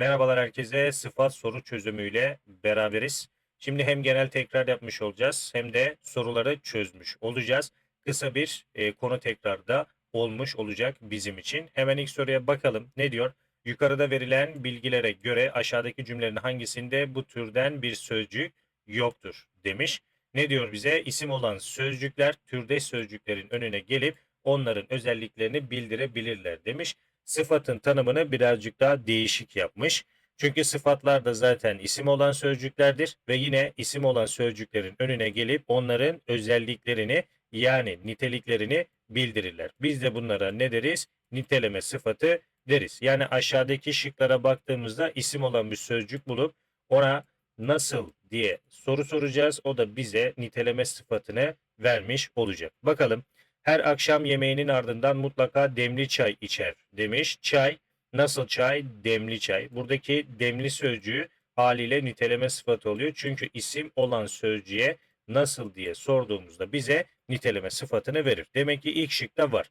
Merhabalar herkese. Sıfat soru çözümüyle beraberiz. Şimdi hem genel tekrar yapmış olacağız hem de soruları çözmüş olacağız. Kısa bir e, konu tekrarda olmuş olacak bizim için. Hemen ilk soruya bakalım. Ne diyor? Yukarıda verilen bilgilere göre aşağıdaki cümlelerin hangisinde bu türden bir sözcük yoktur demiş. Ne diyor bize? İsim olan sözcükler türdeş sözcüklerin önüne gelip onların özelliklerini bildirebilirler demiş. Sıfatın tanımını birazcık daha değişik yapmış. Çünkü sıfatlar da zaten isim olan sözcüklerdir ve yine isim olan sözcüklerin önüne gelip onların özelliklerini yani niteliklerini bildirirler. Biz de bunlara ne deriz? Niteleme sıfatı deriz. Yani aşağıdaki şıklara baktığımızda isim olan bir sözcük bulup ona nasıl diye soru soracağız. O da bize niteleme sıfatını vermiş olacak. Bakalım her akşam yemeğinin ardından mutlaka demli çay içer demiş. Çay nasıl çay? Demli çay. Buradaki demli sözcüğü haliyle niteleme sıfatı oluyor. Çünkü isim olan sözcüğe nasıl diye sorduğumuzda bize niteleme sıfatını verir. Demek ki ilk şıkta var.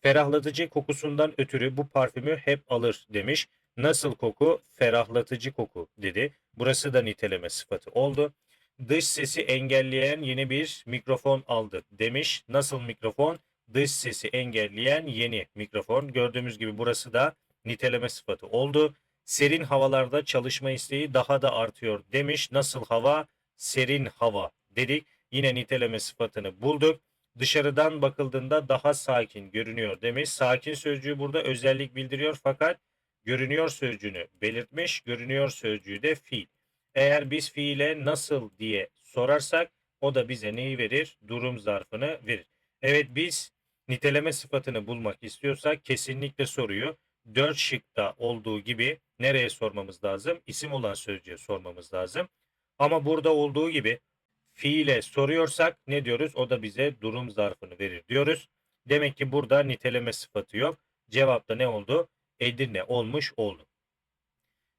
Ferahlatıcı kokusundan ötürü bu parfümü hep alır demiş. Nasıl koku? Ferahlatıcı koku dedi. Burası da niteleme sıfatı oldu. Dış sesi engelleyen yeni bir mikrofon aldı demiş. Nasıl mikrofon? Dış sesi engelleyen yeni mikrofon. Gördüğümüz gibi burası da niteleme sıfatı oldu. Serin havalarda çalışma isteği daha da artıyor demiş. Nasıl hava? Serin hava dedik. Yine niteleme sıfatını bulduk. Dışarıdan bakıldığında daha sakin görünüyor demiş. Sakin sözcüğü burada özellik bildiriyor fakat görünüyor sözcüğünü belirtmiş. Görünüyor sözcüğü de fiil. Eğer biz fiile nasıl diye sorarsak o da bize neyi verir? Durum zarfını verir. Evet biz niteleme sıfatını bulmak istiyorsak kesinlikle soruyu 4 şıkta olduğu gibi nereye sormamız lazım? İsim olan sözcüğe sormamız lazım. Ama burada olduğu gibi fiile soruyorsak ne diyoruz? O da bize durum zarfını verir diyoruz. Demek ki burada niteleme sıfatı yok. Cevapta ne oldu? Edirne olmuş oldu.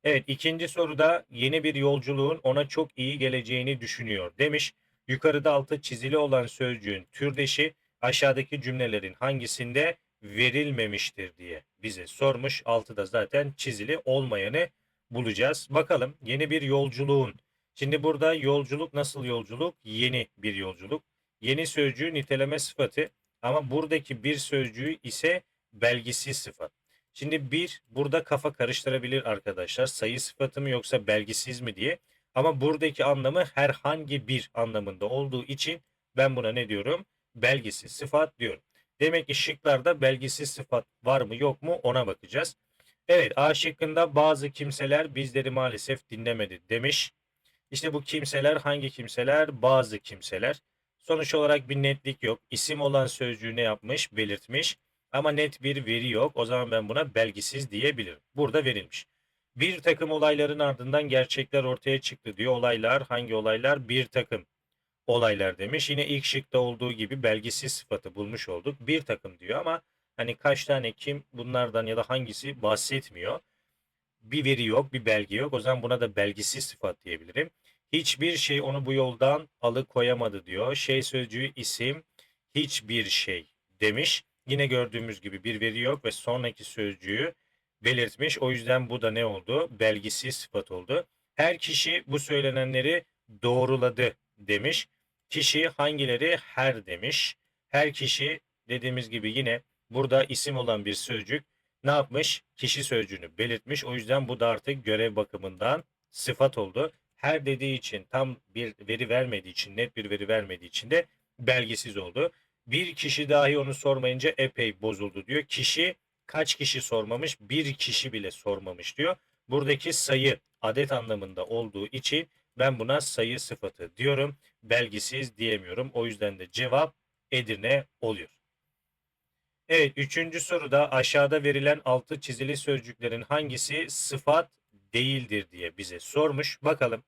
Evet ikinci soruda yeni bir yolculuğun ona çok iyi geleceğini düşünüyor demiş. Yukarıda altı çizili olan sözcüğün türdeşi aşağıdaki cümlelerin hangisinde verilmemiştir diye bize sormuş. Altıda zaten çizili olmayanı bulacağız. Bakalım yeni bir yolculuğun. Şimdi burada yolculuk nasıl yolculuk? Yeni bir yolculuk. Yeni sözcüğü niteleme sıfatı ama buradaki bir sözcüğü ise belgisiz sıfat. Şimdi bir burada kafa karıştırabilir arkadaşlar. Sayı sıfatı mı yoksa belgisiz mi diye. Ama buradaki anlamı herhangi bir anlamında olduğu için ben buna ne diyorum? Belgisiz sıfat diyorum. Demek ki şıklarda belgisiz sıfat var mı yok mu ona bakacağız. Evet A şıkkında bazı kimseler bizleri maalesef dinlemedi demiş. İşte bu kimseler hangi kimseler? Bazı kimseler. Sonuç olarak bir netlik yok. İsim olan sözcüğü ne yapmış? Belirtmiş. Ama net bir veri yok. O zaman ben buna belgisiz diyebilirim. Burada verilmiş. Bir takım olayların ardından gerçekler ortaya çıktı diyor. Olaylar hangi olaylar? Bir takım olaylar demiş. Yine ilk şıkta olduğu gibi belgisiz sıfatı bulmuş olduk. Bir takım diyor ama hani kaç tane kim bunlardan ya da hangisi bahsetmiyor. Bir veri yok, bir belge yok. O zaman buna da belgisiz sıfat diyebilirim. Hiçbir şey onu bu yoldan alıkoyamadı diyor. Şey sözcüğü isim, hiçbir şey demiş. Yine gördüğümüz gibi bir veri yok ve sonraki sözcüğü belirtmiş. O yüzden bu da ne oldu? Belgisiz sıfat oldu. Her kişi bu söylenenleri doğruladı demiş. Kişi hangileri her demiş. Her kişi dediğimiz gibi yine burada isim olan bir sözcük ne yapmış? Kişi sözcüğünü belirtmiş. O yüzden bu da artık görev bakımından sıfat oldu. Her dediği için tam bir veri vermediği için net bir veri vermediği için de belgisiz oldu. Bir kişi dahi onu sormayınca epey bozuldu diyor. Kişi kaç kişi sormamış? Bir kişi bile sormamış diyor. Buradaki sayı adet anlamında olduğu için ben buna sayı sıfatı diyorum. Belgisiz diyemiyorum. O yüzden de cevap Edirne oluyor. Evet üçüncü soruda aşağıda verilen altı çizili sözcüklerin hangisi sıfat değildir diye bize sormuş. Bakalım.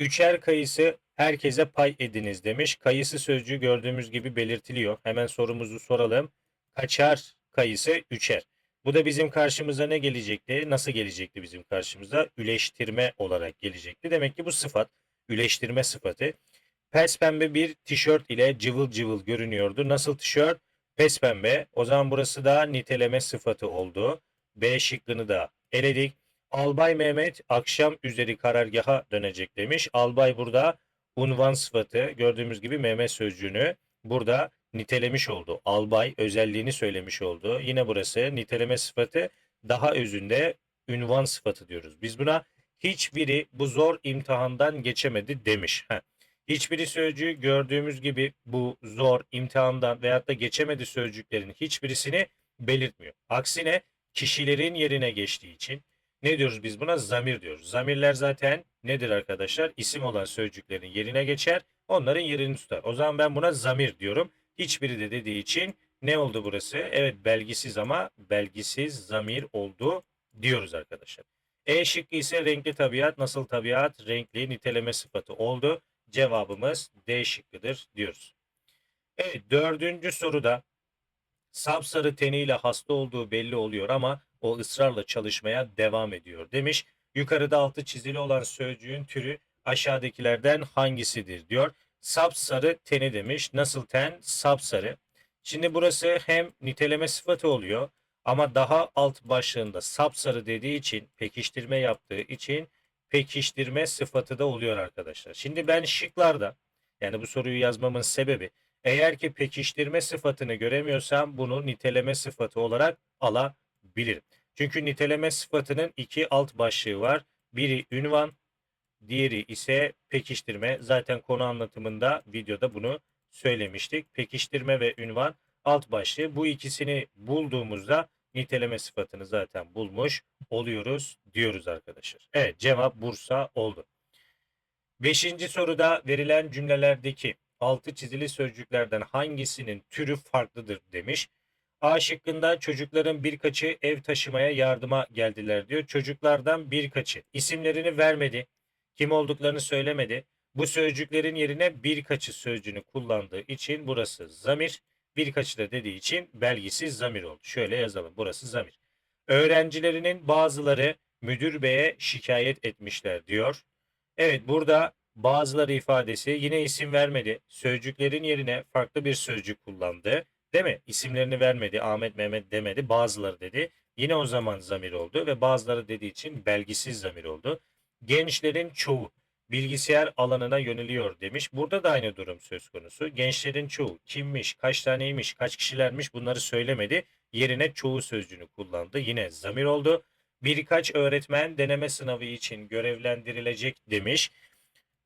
Üçer kayısı herkese pay ediniz demiş. Kayısı sözcüğü gördüğümüz gibi belirtiliyor. Hemen sorumuzu soralım. Kaçar kayısı üçer. Bu da bizim karşımıza ne gelecekti? Nasıl gelecekti bizim karşımıza? Üleştirme olarak gelecekti. Demek ki bu sıfat üleştirme sıfatı. Pes pembe bir tişört ile cıvıl cıvıl görünüyordu. Nasıl tişört? Pes pembe. O zaman burası da niteleme sıfatı oldu. B şıkkını da eledik. Albay Mehmet akşam üzeri karargaha dönecek demiş. Albay burada unvan sıfatı gördüğümüz gibi Mehmet sözcüğünü burada nitelemiş oldu. Albay özelliğini söylemiş oldu. Yine burası niteleme sıfatı daha özünde ünvan sıfatı diyoruz. Biz buna hiçbiri bu zor imtihandan geçemedi demiş. Heh. Hiçbiri sözcüğü gördüğümüz gibi bu zor imtihandan veyahut da geçemedi sözcüklerin hiçbirisini belirtmiyor. Aksine kişilerin yerine geçtiği için ne diyoruz biz buna? Zamir diyoruz. Zamirler zaten nedir arkadaşlar? İsim olan sözcüklerin yerine geçer. Onların yerini tutar. O zaman ben buna zamir diyorum. Hiçbiri de dediği için ne oldu burası? Evet belgisiz ama belgisiz zamir oldu diyoruz arkadaşlar. E şıkkı ise renkli tabiat. Nasıl tabiat? Renkli niteleme sıfatı oldu. Cevabımız D şıkkıdır diyoruz. Evet dördüncü soruda sapsarı teniyle hasta olduğu belli oluyor ama o ısrarla çalışmaya devam ediyor demiş. Yukarıda altı çizili olan sözcüğün türü aşağıdakilerden hangisidir diyor. Sapsarı teni demiş. Nasıl ten? Sapsarı. Şimdi burası hem niteleme sıfatı oluyor ama daha alt başlığında sapsarı dediği için pekiştirme yaptığı için pekiştirme sıfatı da oluyor arkadaşlar. Şimdi ben şıklarda yani bu soruyu yazmamın sebebi eğer ki pekiştirme sıfatını göremiyorsam bunu niteleme sıfatı olarak alabilirim. Çünkü niteleme sıfatının iki alt başlığı var. Biri ünvan, diğeri ise pekiştirme. Zaten konu anlatımında videoda bunu söylemiştik. Pekiştirme ve ünvan alt başlığı. Bu ikisini bulduğumuzda niteleme sıfatını zaten bulmuş oluyoruz diyoruz arkadaşlar. Evet cevap Bursa oldu. Beşinci soruda verilen cümlelerdeki altı çizili sözcüklerden hangisinin türü farklıdır demiş. A şıkkında çocukların birkaçı ev taşımaya yardıma geldiler diyor. Çocuklardan birkaçı isimlerini vermedi. Kim olduklarını söylemedi. Bu sözcüklerin yerine birkaçı sözcüğünü kullandığı için burası zamir. Birkaçı da dediği için belgisiz zamir oldu. Şöyle yazalım. Burası zamir. Öğrencilerinin bazıları müdür beye şikayet etmişler diyor. Evet burada bazıları ifadesi yine isim vermedi. Sözcüklerin yerine farklı bir sözcük kullandı. Mi? İsimlerini vermedi. Ahmet Mehmet demedi. Bazıları dedi. Yine o zaman zamir oldu ve bazıları dediği için belgisiz zamir oldu. Gençlerin çoğu bilgisayar alanına yöneliyor demiş. Burada da aynı durum söz konusu. Gençlerin çoğu kimmiş, kaç taneymiş, kaç kişilermiş bunları söylemedi. Yerine çoğu sözcüğünü kullandı. Yine zamir oldu. Birkaç öğretmen deneme sınavı için görevlendirilecek demiş.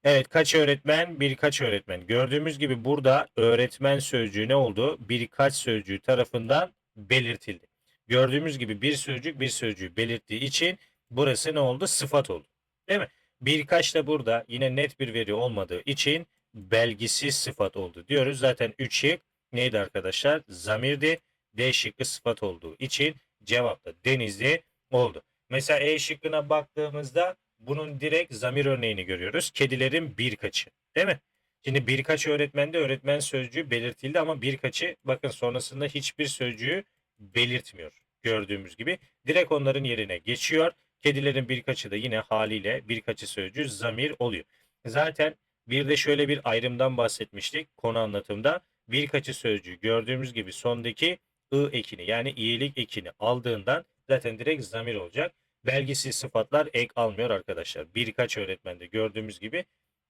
Evet kaç öğretmen? Birkaç öğretmen. Gördüğümüz gibi burada öğretmen sözcüğü ne oldu? Birkaç sözcüğü tarafından belirtildi. Gördüğümüz gibi bir sözcük bir sözcüğü belirttiği için burası ne oldu? Sıfat oldu. Değil mi? Birkaç da burada yine net bir veri olmadığı için belgisiz sıfat oldu diyoruz. Zaten 3 şık neydi arkadaşlar? Zamirdi. D şıkkı sıfat olduğu için cevap da denizli oldu. Mesela E şıkkına baktığımızda bunun direkt zamir örneğini görüyoruz. Kedilerin birkaçı. Değil mi? Şimdi birkaç öğretmende öğretmen sözcüğü belirtildi ama birkaçı bakın sonrasında hiçbir sözcüğü belirtmiyor. Gördüğümüz gibi direkt onların yerine geçiyor. Kedilerin birkaçı da yine haliyle birkaçı sözcüğü zamir oluyor. Zaten bir de şöyle bir ayrımdan bahsetmiştik konu anlatımda. Birkaçı sözcüğü gördüğümüz gibi sondaki ı ekini yani iyilik ekini aldığından zaten direkt zamir olacak. Belgisiz sıfatlar ek almıyor arkadaşlar. Birkaç öğretmende gördüğümüz gibi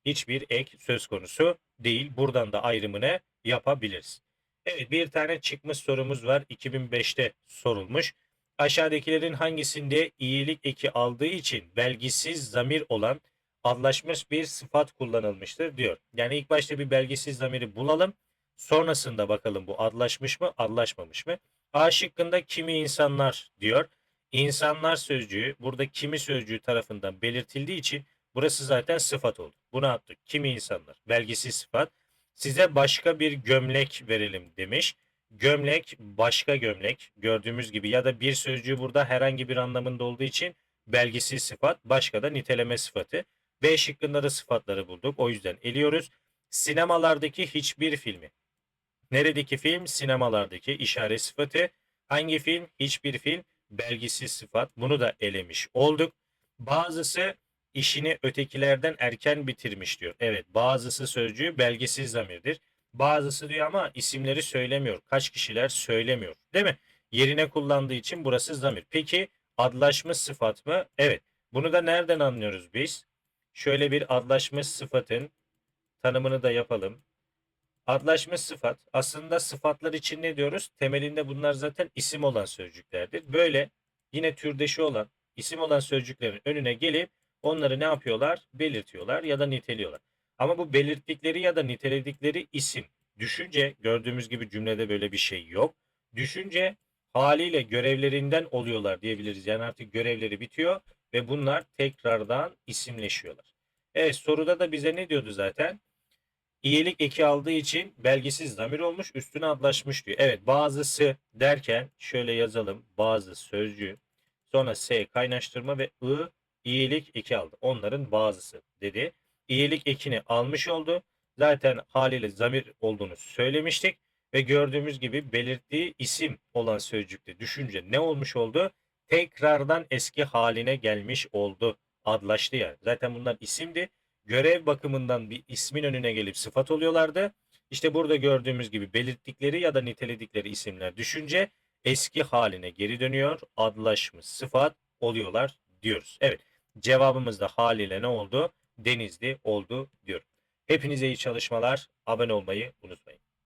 hiçbir ek söz konusu değil. Buradan da ayrımını yapabiliriz. Evet bir tane çıkmış sorumuz var. 2005'te sorulmuş. Aşağıdakilerin hangisinde iyilik eki aldığı için belgisiz zamir olan anlaşmış bir sıfat kullanılmıştır diyor. Yani ilk başta bir belgisiz zamiri bulalım. Sonrasında bakalım bu adlaşmış mı, adlaşmamış mı? A şıkkında kimi insanlar diyor. İnsanlar sözcüğü burada kimi sözcüğü tarafından belirtildiği için burası zaten sıfat oldu. Bunu attık. Kimi insanlar. Belgisiz sıfat. Size başka bir gömlek verelim demiş. Gömlek başka gömlek gördüğümüz gibi ya da bir sözcüğü burada herhangi bir anlamında olduğu için belgisiz sıfat başka da niteleme sıfatı. B şıkkında da sıfatları bulduk. O yüzden eliyoruz. Sinemalardaki hiçbir filmi. Neredeki film? Sinemalardaki işaret sıfatı. Hangi film? Hiçbir film. Belgisiz sıfat. Bunu da elemiş olduk. Bazısı işini ötekilerden erken bitirmiş diyor. Evet bazısı sözcüğü belgisiz zamirdir. Bazısı diyor ama isimleri söylemiyor. Kaç kişiler söylemiyor. Değil mi? Yerine kullandığı için burası zamir. Peki adlaşmış sıfat mı? Evet. Bunu da nereden anlıyoruz biz? Şöyle bir adlaşmış sıfatın tanımını da yapalım. Adlaşmış sıfat aslında sıfatlar için ne diyoruz? Temelinde bunlar zaten isim olan sözcüklerdir. Böyle yine türdeşi olan isim olan sözcüklerin önüne gelip onları ne yapıyorlar? Belirtiyorlar ya da niteliyorlar. Ama bu belirttikleri ya da niteledikleri isim düşünce gördüğümüz gibi cümlede böyle bir şey yok. Düşünce haliyle görevlerinden oluyorlar diyebiliriz. Yani artık görevleri bitiyor ve bunlar tekrardan isimleşiyorlar. Evet soruda da bize ne diyordu zaten? İyilik eki aldığı için belgisiz zamir olmuş üstüne adlaşmış diyor. Evet bazısı derken şöyle yazalım. Bazı sözcüğü sonra S kaynaştırma ve I iyilik eki aldı. Onların bazısı dedi. İyilik ekini almış oldu. Zaten haliyle zamir olduğunu söylemiştik. Ve gördüğümüz gibi belirttiği isim olan sözcükte düşünce ne olmuş oldu? Tekrardan eski haline gelmiş oldu. Adlaştı yani. Zaten bunlar isimdi görev bakımından bir ismin önüne gelip sıfat oluyorlardı. İşte burada gördüğümüz gibi belirttikleri ya da niteledikleri isimler düşünce eski haline geri dönüyor. Adlaşmış sıfat oluyorlar diyoruz. Evet cevabımız da haliyle ne oldu? Denizli oldu diyorum. Hepinize iyi çalışmalar. Abone olmayı unutmayın.